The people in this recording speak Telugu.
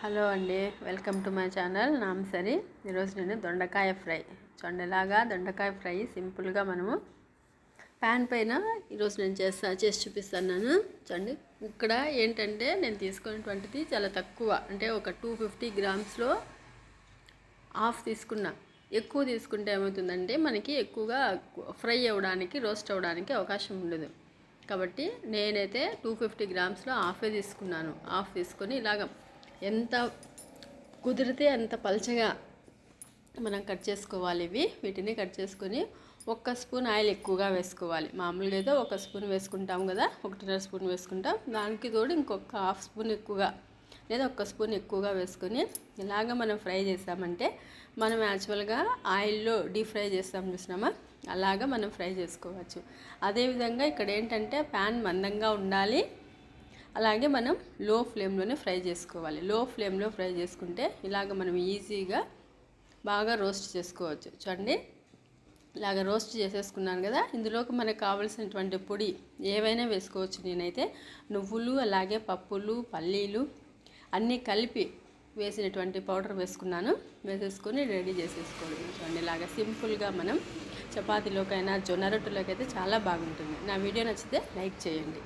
హలో అండి వెల్కమ్ టు మై ఛానల్. నామసరి ఈరోజు నేను దొండకాయ ఫ్రై. చొండలాగా దొండకాయ ఫ్రై సింపుల్గా మనము ప్యాన్ పైన ఈరోజు నేను చేస్తా చేసి చూపిస్తున్నాను. చూడండి ఇక్కడ ఏంటంటే నేను తీసుకున్నటువంటిది చాలా తక్కువ. అంటే ఒక టూ ఫిఫ్టీ గ్రామ్స్లో హాఫ్ తీసుకున్నా. ఎక్కువ తీసుకుంటే ఏమవుతుందంటే మనకి ఎక్కువగా ఫ్రై అవ్వడానికి రోస్ట్ అవ్వడానికి అవకాశం ఉండదు. కాబట్టి నేనైతే టూ ఫిఫ్టీ గ్రామ్స్లో హాఫే తీసుకున్నాను. హాఫ్ తీసుకొని ఇలాగ ఎంత కుదిరితే అంత పలచగా మనం కట్ చేసుకోవాలి ఇవి. వీటిని కట్ చేసుకొని ఒక్క స్పూన్ ఆయిల్ ఎక్కువగా వేసుకోవాలి. మామూలుగా అయితే ఒక స్పూన్ వేసుకుంటాం కదా ఒకటిన్నర స్పూన్ వేసుకుంటాం. దానికి తోడు ఇంకొక హాఫ్ స్పూన్ ఎక్కువగా లేదా ఒక్క స్పూన్ ఎక్కువగా వేసుకొని ఇలాగ మనం ఫ్రై చేసామంటే మనం యాక్చువల్గా ఆయిల్లో డీప్ ఫ్రై చేస్తాం చూసినామా? అలాగా మనం ఫ్రై చేసుకోవచ్చు. అదేవిధంగా ఇక్కడ ఏంటంటే ప్యాన్ మందంగా ఉండాలి. అలాగే మనం లో ఫ్లేమ్లోనే ఫ్రై చేసుకోవాలి. లో ఫ్లేమ్లో ఫ్రై చేసుకుంటే ఇలాగ మనం ఈజీగా బాగా రోస్ట్ చేసుకోవచ్చు. చూడండి ఇలాగ రోస్ట్ చేసేసుకున్నాను కదా. ఇందులోకి మనకు కావలసినటువంటి పొడి ఏవైనా వేసుకోవచ్చు. నేనైతే నువ్వులు అలాగే పప్పులు పల్లీలు అన్నీ కలిపి వేసినటువంటి పౌడర్ వేసుకున్నాను. వేసేసుకొని రెడీ చేసేసుకోవడం చూడండి ఇలాగా సింపుల్గా మనం చపాతీలోకైనా జొన్న రొట్టెలోకి అయితే చాలా బాగుంటుంది. నా వీడియో నచ్చితే లైక్ చేయండి.